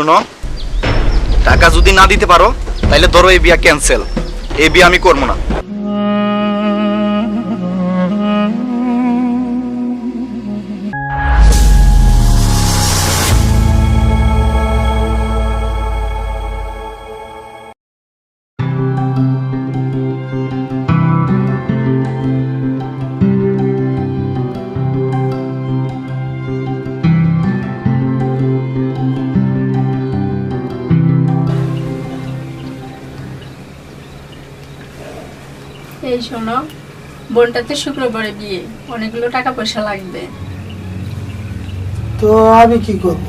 শোনো, টাকা যদি না দিতে পারো তাহলে ধরো এই বিয়া ক্যান্সেল এই বিয়া আমি করব না। এই শোনো বোনটাতে শুক্রবারে বিয়ে অনেকগুলো টাকা পয়সা লাগবে। তো আমি কি করব?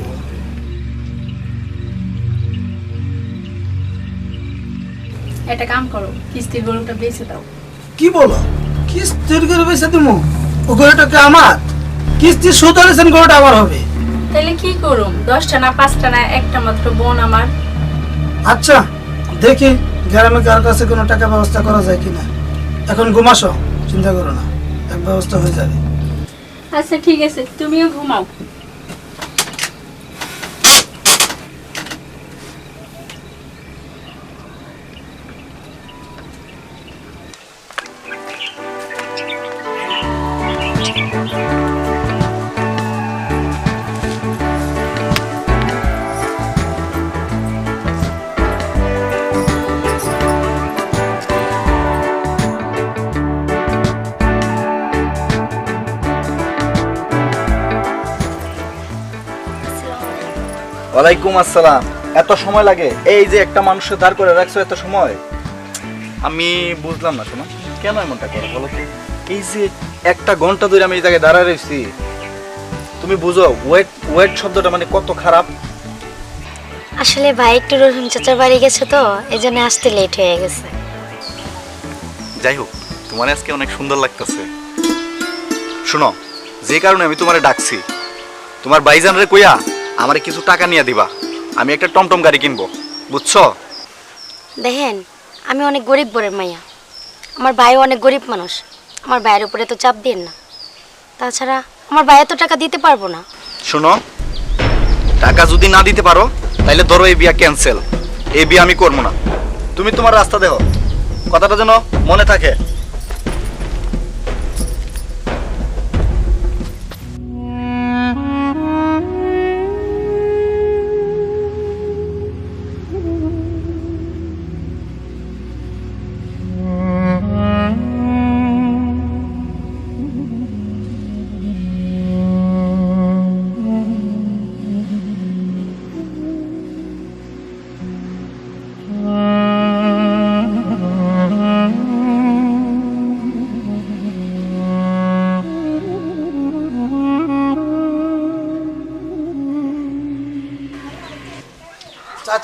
একটা কাম করো কিস্তির গরুটা বেঁচে দাও। কি বলো? কিস্তির করে পয়সা দিব? ও গরুটাকে আমার? কিস্তি সুদ হলেছেন গরুটা আমার হবে। তাহলে কি করুম? দশটা না পাঁচটা না একটা মাত্র বোন আমার। আচ্ছা দেখি গ্রামে কার কাছে কোনো টাকা ব্যবস্থা করা যায় কিনা। এখন ঘুমাসো চিন্তা করো না এক ব্যবস্থা হয়ে যাবে। আচ্ছা ঠিক আছে তুমিও ঘুমাও। ওয়ালাইকুম আসসালাম। এত সময় লাগে? এই যে একটা মানুষের দাঁড় করে রাখছো এত সময়? আমি বুঝলাম না শোনো। কেন এমনটা করো বলো তো? এই যে একটা ঘণ্টা ধরে আমি এই জায়গায় দাঁড়ায় রয়েছি তুমি বুঝো ওয়েট ওয়েট শব্দটা মানে কত খারাপ? আসলে ভাই একটু রহিম চাচার বাড়ি গেছে তো এই জন্য আসতে লেট হয়ে গেছে। যাই হোক তোমার আজকে অনেক সুন্দর লাগতেছে। শোনো যে কারণে আমি তোমারে ডাকছি তোমার বাইজানরে কইয়া আমারে কিছু টাকা নিয়ে দিবা। আমি একটা টমটম গাড়ি কিনবো। বুঝছ? দেখেন আমি অনেক গরিব বরের মাইয়া। আমার ভাইও অনেক গরিব মানুষ। আমার ভাইয়ের উপরে তো চাপ দিন না। তাছাড়া আমার ভাইয়া তো টাকা দিতে পারব না। শোনো টাকা যদি না দিতে পারো তাহলে ধরো এই বিয়া ক্যান্সেল। এই বিয়া আমি করব না। তুমি তোমার রাস্তা দেখো। কথাটা যেন মনে থাকে।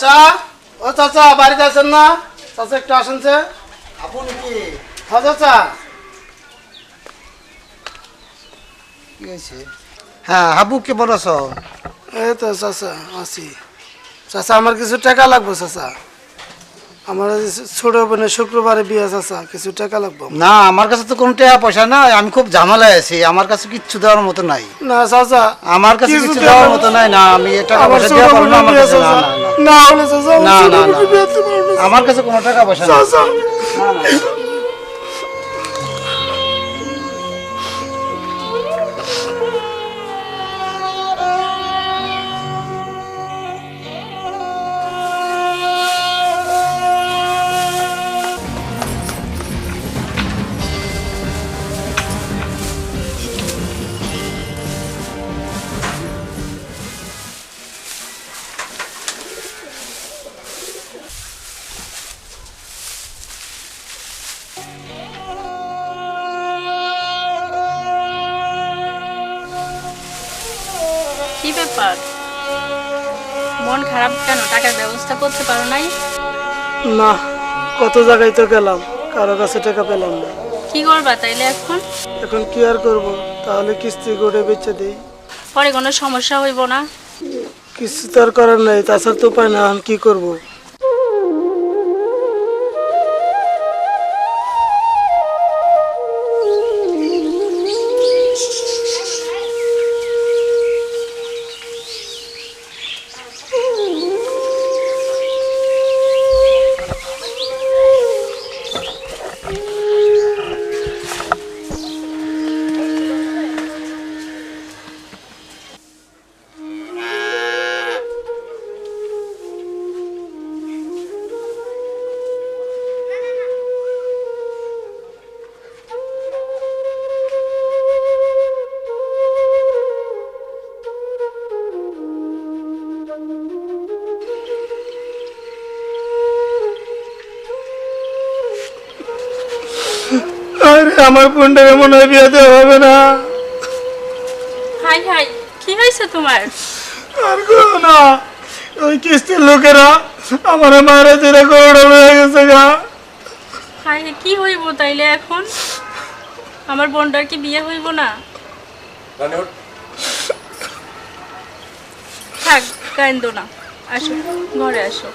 চাচা? ও চাচা বাড়িতে আছেন না? চাচা একটু আসেন সে আপনি কি? হ্যাঁ চাচা। কি হয়েছে? হ্যাঁ হাবু কেমন আছো এই তো চাচা আছি। চাচা আমার কিছু টাকা লাগবে চাচা। আমার ছোট বোনের শুক্রবারে বিয়ে চাচা কিছু টাকা লাগবে? না আমার কাছে তো কোনো টাকা পয়সা নাই আমি খুব ঝামেলায় আছি আমার কাছে কিচ্ছু দেওয়ার মতো নাই। না চাচা আমার কাছে কিছু কিছু দেওয়ার মতো নাই না আমি এ টাকা আমার ছোট বোনের বিয়ে চাচা। না, না। না হলে আমার না, না, না। না। আমার কাছে কোনো টাকা পয়সা নাই ব্যাপার? মন খারাপ কেন? টাকার ব্যবস্থা করতে পারো নাই? না কত জায়গায় তো গেলাম কারও কাছে টাকা পেলাম না। কি করবা তাইলে এখন? এখন কি আর করব? তাহলে কিস্তি করে বেচে দেই। পরে কোনো সমস্যা হইব না। কিছু তো আর করার নাই তাছাড়া তো উপায় না এখন কি করব? আমার বোনটাকে মনে হয় বিয়ে দেওয়া হবে না। হাই হাই কি হয়েছে তোমার? আর কেউ না ওই কিস্তির লোকেরা আমার মারা জেরা করোড়া হয়ে গেছে গা। হাই কি হইব তাইলে এখন? আমার বোনটার কি বিয়ে হইব না? থাক কান্দো না আসো ঘরে আসো।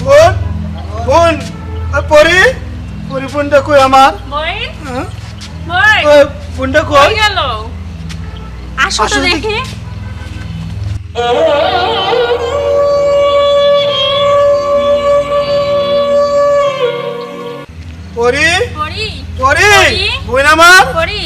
বোন বোন ওই পরি? পরি ফোনটা কই আমার? বই হ্যাঁ? বই ওই ফোনটা কই? গেল? আসো তো দেখি। পরি? পরি। পরি? বোন আমার? পরি।